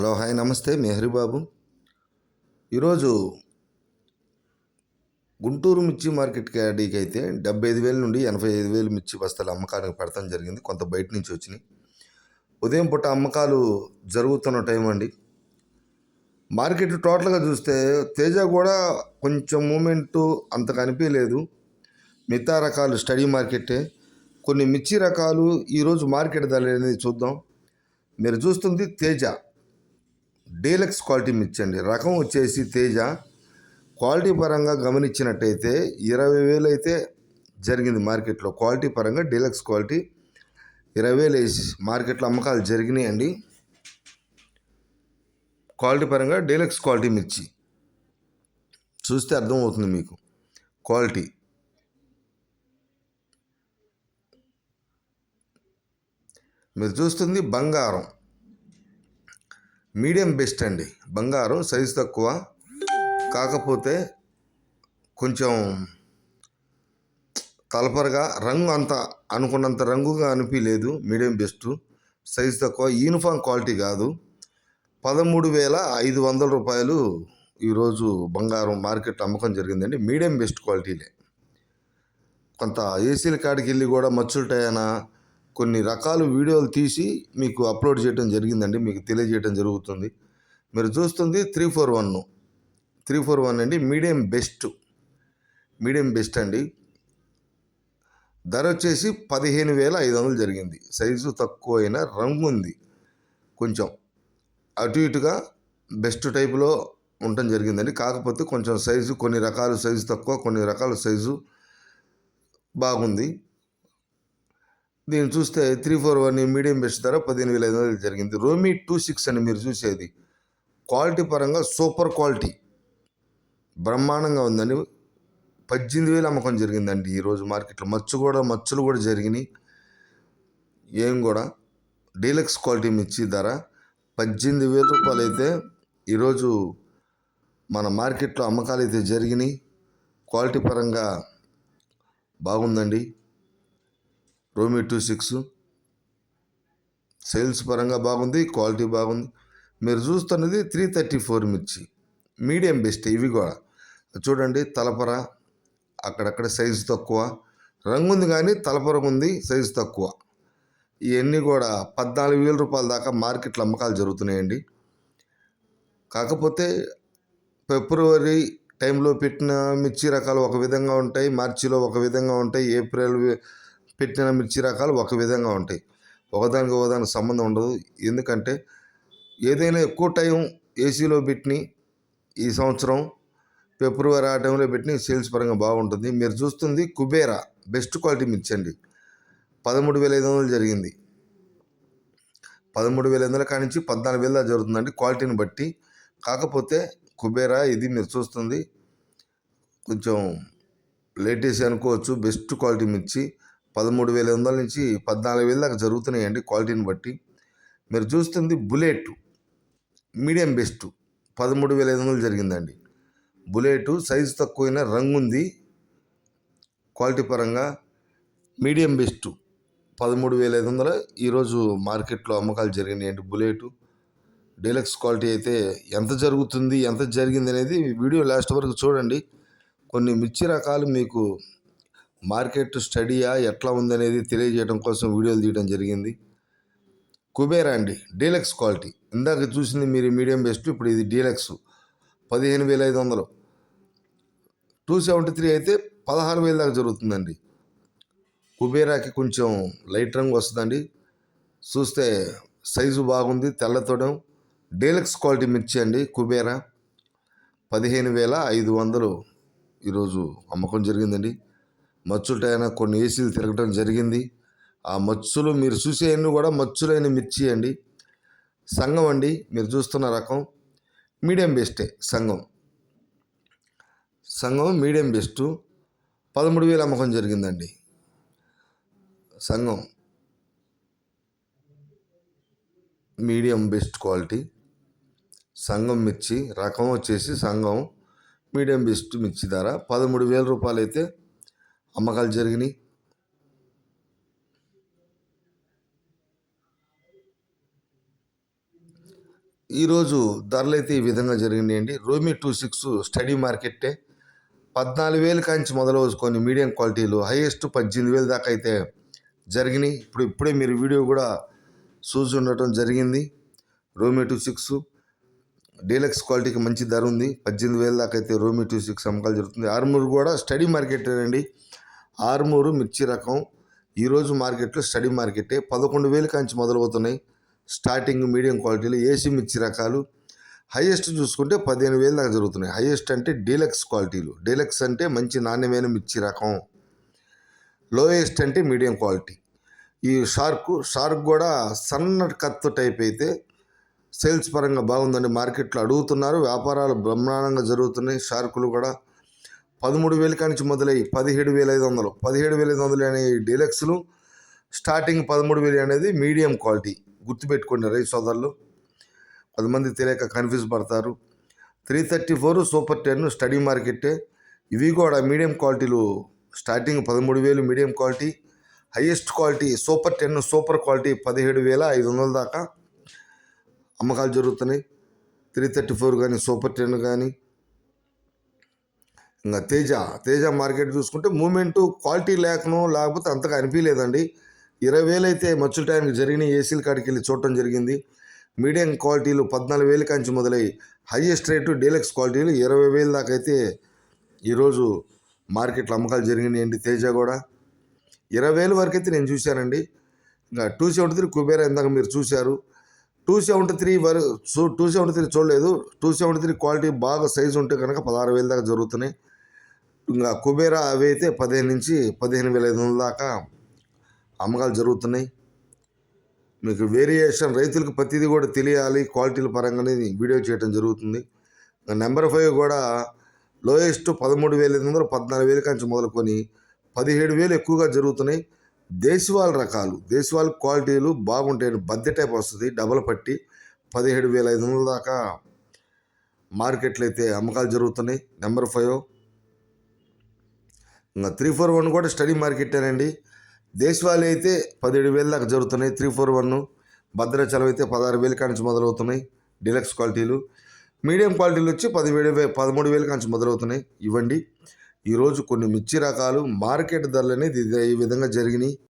Hello hi నమస్తే. మెహరి బాబు ఈరోజు గుంటూరు మిర్చి మార్కెట్ క్యాడీకి అయితే డెబ్బై ఐదు వేల నుండి ఎనభై ఐదు వేలు మిర్చి బస్తాలు అమ్మకానికి పెడతాం జరిగింది. కొంత బయట నుంచి వచ్చినాయి. ఉదయం పూట అమ్మకాలు జరుగుతున్న టైం అండి. మార్కెట్ టోటల్గా చూస్తే తేజ కూడా కొంచెం మూమెంట్ అంత కనిపించలేదు మిగతా రకాలు స్టడీ మార్కెటే. కొన్ని మిర్చి రకాలు ఈరోజు మార్కెట్ ధర అనేది చూద్దాం. మీరు చూస్తుంది తేజ. డీలక్స్ క్వాలిటీ మిర్చి అండి రకం వచ్చేసి తేజ. క్వాలిటీ పరంగా గమనించినట్టయితే ఇరవై వేలు అయితే జరిగింది మార్కెట్లో. క్వాలిటీ పరంగా డీలక్స్ క్వాలిటీ ఇరవై వేలు వేసి మార్కెట్లో అమ్మకాలు జరిగినాయండి. క్వాలిటీ పరంగా డీలక్స్ క్వాలిటీ మిర్చి. చూస్తే అర్థమవుతుంది మీకు. క్వాలిటీ. మీరు చూస్తుంది బంగారం. మీడియం బెస్ట్ అండి. బంగారం సైజు తక్కువ. కాకపోతే కొంచెం తలపరగా రంగు అంత అనుకున్నంత రంగుగా అనిపించలేదు మీడియం బెస్ట్. సైజు తక్కువ. యూనిఫామ్ క్వాలిటీ కాదు. పదమూడు వేల ఐదు వందల రూపాయలు ఈరోజు బంగారం మార్కెట్ అమ్మకం జరిగిందండి. మీడియం బెస్ట్ క్వాలిటీలే. కొంత ఏసీల కాడికి వెళ్ళి కూడా మచ్చులటాయన? కొన్ని రకాల వీడియోలు తీసి మీకు అప్లోడ్ చేయడం జరిగిందండి మీకు తెలియజేయడం జరుగుతుంది. మీరు చూస్తుంది three four one. Three four one అండి మీడియం బెస్ట్. మీడియం బెస్ట్ అండి. ధర వచ్చేసి పదిహేను వేల ఐదు వందలు జరిగింది. సైజు తక్కువ అయినా రంగు ఉంది. కొంచెం అటు ఇటుగా బెస్ట్ టైపులో ఉండటం జరిగిందండి. కాకపోతే కొంచెం సైజు కొన్ని రకాల సైజు తక్కువ కొన్ని రకాల సైజు బాగుంది. దీన్ని చూస్తే three four one medium best ధర పదిహేను వేల ఐదు వందలు జరిగింది. రోమీ టూ సిక్స్ అని మీరు చూసేది. క్వాలిటీ పరంగా సూపర్ క్వాలిటీ. బ్రహ్మాండంగా ఉందండి. పద్దెనిమిది వేలు అమ్మకం జరిగిందండి ఈరోజు మార్కెట్లో. మచ్చు కూడా మచ్చులు కూడా జరిగినాయి. ఏం కూడా. డీలక్స్ క్వాలిటీ మిర్చి ధర పద్దెనిమిది వేల రూపాయలు అయితే ఈరోజు మన మార్కెట్లో అమ్మకాలు అయితే జరిగినాయి. క్వాలిటీ పరంగా బాగుందండి. రోమీ టూ సిక్స్ సేల్స్ పరంగా బాగుంది క్వాలిటీ బాగుంది. మీరు చూస్తున్నది త్రీ థర్టీ ఫోర్ మిర్చి. మీడియం బెస్ట్ ఇవి కూడా. చూడండి తలపర అక్కడక్కడ సైజు తక్కువ. రంగు ఉంది కానీ తలపర ఉంది సైజు తక్కువ. ఇవన్నీ కూడా పద్నాలుగు వేల రూపాయల దాకా మార్కెట్లో అమ్మకాలు జరుగుతున్నాయండి. కాకపోతే ఫిబ్రవరి టైంలో పెట్టిన మిర్చి రకాలు ఒక విధంగా ఉంటాయి మార్చిలో ఒక విధంగా ఉంటాయి ఏప్రిల్ పెట్టిన మిర్చి రకాలు ఒక విధంగా ఉంటాయి. ఒకదానికి ఒకదానికి సంబంధం ఉండదు. ఎందుకంటే ఏదైనా ఎక్కువ టైం ఏసీలో పెట్టిన ఈ సంవత్సరం ఫిబ్రవరి ఆ టైంలో పెట్టిన సేల్స్ పరంగా బాగుంటుంది. మీరు చూస్తుంది కుబేరా బెస్ట్ క్వాలిటీ మిర్చి అండి. పదమూడు వేల ఐదు వందలు జరిగింది. పదమూడు వేల ఐదు వందల కాడి నుంచి పద్నాలుగు వేల జరుగుతుందండి క్వాలిటీని బట్టి. కాకపోతే కుబేరా ఇది మీరు చూస్తుంది. కొంచెం లేటెస్ట్ అనుకోవచ్చు బెస్ట్ క్వాలిటీ మిర్చి. పదమూడు వేల వందల నుంచి పద్నాలుగు వేల దాకా జరుగుతున్నాయండి క్వాలిటీని బట్టి. మీరు చూస్తుంది బుల్లెట్ మీడియం బెస్ట్ పదమూడు వేల ఐదు వందలు జరిగిందండి. బుల్లెట్ సైజు తక్కువైన రంగు ఉంది. క్వాలిటీ పరంగా మీడియం బెస్ట్ పదమూడు వేల ఐదు వందలు. ఈరోజు మార్కెట్లో అమ్మకాలు జరిగినాయండి బుల్లెట్. డీలక్స్ క్వాలిటీ అయితే ఎంత జరుగుతుంది ఎంత జరిగింది అనేది వీడియో లాస్ట్ వరకు చూడండి. కొన్ని మిర్చి రకాలు మీకు మార్కెట్ స్టడీయా ఎట్లా ఉందనేది తెలియజేయడం కోసం వీడియోలు తీయడం జరిగింది. కుబేరా అండి డీలక్స్ క్వాలిటీ. ఇందాక చూసింది మీరు మీడియం బెస్ట్ ఇప్పుడు ఇది డీలక్స్. పదిహేను వేల ఐదు వందలు. టూ సెవెంటీ త్రీ అయితే పదహారు వేల దాకా జరుగుతుందండి. కుబేరాకి కొంచెం లైట్ రంగు వస్తుందండి. చూస్తే సైజు బాగుంది తెల్లతోడం డీలక్స్ క్వాలిటీ మిర్చి అండి కుబేరా. పదిహేను వేల ఐదు వందలు ఈరోజు అమ్మకం జరిగిందండి. మచ్చులటైనా కొన్ని ఏసీలు తిరగటం జరిగింది. ఆ మచ్చులు మీరు చూసేవన్నీ కూడా మచ్చులైన మిర్చి అండి. సంఘం అండి మీరు చూస్తున్న రకం మీడియం బెస్టే సంఘం. సంఘం మీడియం బెస్ట్ పదమూడు వేలు అమ్మకం జరిగిందండి. సంఘం మీడియం బెస్ట్ క్వాలిటీ. సంఘం మిర్చి రకం వచ్చేసి సంఘం మీడియం బెస్ట్ మిర్చి ధర పదమూడు వేల రూపాయలు అయితే అమ్మకాలు జరిగినాయి. ఈరోజు ధరలు అయితే ఈ విధంగా జరిగినాయండి. రోమి టూ సిక్స్ స్టడీ మార్కెట్టే పద్నాలుగు వేలు కాంచి మొదలవుకొని మీడియం క్వాలిటీలు హైయెస్ట్ పద్దెనిమిది వేలు దాకా అయితే జరిగినాయి. ఇప్పుడు ఇప్పుడే మీరు వీడియో కూడా చూసి ఉండటం జరిగింది. రోమి టూ సిక్స్ డీలక్స్ క్వాలిటీకి మంచి ధర ఉంది. పద్దెనిమిది వేల దాకా అయితే రోమి టూ సిక్స్ అమ్మకాలు జరుగుతుంది ఆర్మూర్ కూడా స్టడీ మార్కెట్ అండి ఆర్మూరు మిర్చి రకం ఈరోజు మార్కెట్లో స్టడీ మార్కెటే. పదకొండు వేలు కాంచి మొదలవుతున్నాయి. స్టార్టింగ్ మీడియం క్వాలిటీలో ఏసీ మిర్చి రకాలు. హైయెస్ట్ చూసుకుంటే పదిహేను వేలు దాకా జరుగుతున్నాయి. హైయెస్ట్ అంటే డీలక్స్ క్వాలిటీలు. డీలక్స్ అంటే మంచి నాణ్యమైన మిర్చి రకం. లోయెస్ట్ అంటే మీడియం క్వాలిటీ. ఈ షార్క్ షార్క్ కూడా సన్న కత్తు టైప్ అయితే సేల్స్ పరంగా బాగుందండి మార్కెట్లో అడుగుతున్నారు. వ్యాపారాలు బ్రహ్మాండంగా జరుగుతున్నాయి. షార్కులు కూడా పదమూడు వేల కానించి మొదలై పదిహేడు వేల ఐదు వందలు. పదిహేడు వేల ఐదు వందలు అనే డీలక్స్లు స్టార్టింగ్ పదమూడు వేలు అనేది మీడియం క్వాలిటీ గుర్తుపెట్టుకోండి రైతు సోదరులు. కొంతమంది తెలియక కన్ఫ్యూజ్ పడతారు. Three thirty four super ten steady మార్కెట్టే. ఇవి కూడా మీడియం క్వాలిటీలు స్టార్టింగ్ పదమూడు వేలు medium quality. Highest quality super ten super quality పదిహేడు వేల ఐదు వందల దాకా అమ్మకాలు జరుగుతున్నాయి. త్రీ థర్టీ ఫోర్ కానీ సూపర్ టెన్ కానీ ఇంకా తేజ తేజ మార్కెట్ చూసుకుంటే మూమెంట్ క్వాలిటీ లేకనో లేకపోతే అంతగా అనిపించలేదండి ఇరవై వేలు అయితే మచ్చుల టైంకి జరిగిన ఏసీల కాడికి వెళ్ళి చూడటం జరిగింది. మీడియం క్వాలిటీలు పద్నాలుగు వేల కాంచి మొదలై హైయెస్ట్ రేటు డీలక్స్ క్వాలిటీలు ఇరవై వేలు దాకా అయితే ఈరోజు మార్కెట్లో అమ్మకాలు జరిగినాయండి తేజ కూడా. ఇరవై వేల వరకు అయితే నేను చూశానండి. ఇంకా టూ సెవెంటీ త్రీ కుబేరా ఇందాక మీరు చూశారు. టూ సెవెంటీ త్రీ వరకు టూ సెవెంటీ త్రీ చూడలేదు. టూ సెవెంటీ త్రీ క్వాలిటీ బాగా సైజు ఉంటే కనుక పదహారు వేల దాకా జరుగుతున్నాయి. ఇంకా కుబేరా అవి అయితే పదిహేను నుంచి పదిహేను వేల ఐదు వందల దాకా అమ్మకాలు జరుగుతున్నాయి. మీకు వేరియేషన్ రైతులకు ప్రతిదీ కూడా తెలియాలి క్వాలిటీల పరంగానే వీడియో చేయడం జరుగుతుంది. నెంబర్ ఫైవ్ కూడా లోయెస్ట్ పదమూడు వేల ఐదు వందలు పద్నాలుగు వేల కంచి మొదలుకొని పదిహేడు వేలు ఎక్కువగా జరుగుతున్నాయి. దేశవాళ రకాలు దేశవాళ క్వాలిటీలు బాగుంటాయి బద్దె టైప్ వస్తుంది డబల్ పట్టి పదిహేడు వేల ఐదు వందల దాకా మార్కెట్లో అయితే అమ్మకాలు జరుగుతున్నాయి. Number five three four one కూడా స్టడీ మార్కెటేనండి దేశవాళీ అయితే పదిహేడు వేల దాకా జరుగుతున్నాయి. త్రీ ఫోర్ వన్ భద్రాచలం అయితే పదహారు వేల కానించి మొదలవుతున్నాయి. డీలక్స్ క్వాలిటీలు మీడియం క్వాలిటీలు వచ్చి పదివేడు వే పదమూడు వేల కానించి మొదలవుతున్నాయి. ఇవ్వండి. ఈరోజు కొన్ని మిర్చి రకాలు మార్కెట్ ధరలు అనేది ఈ విధంగా జరిగినాయి.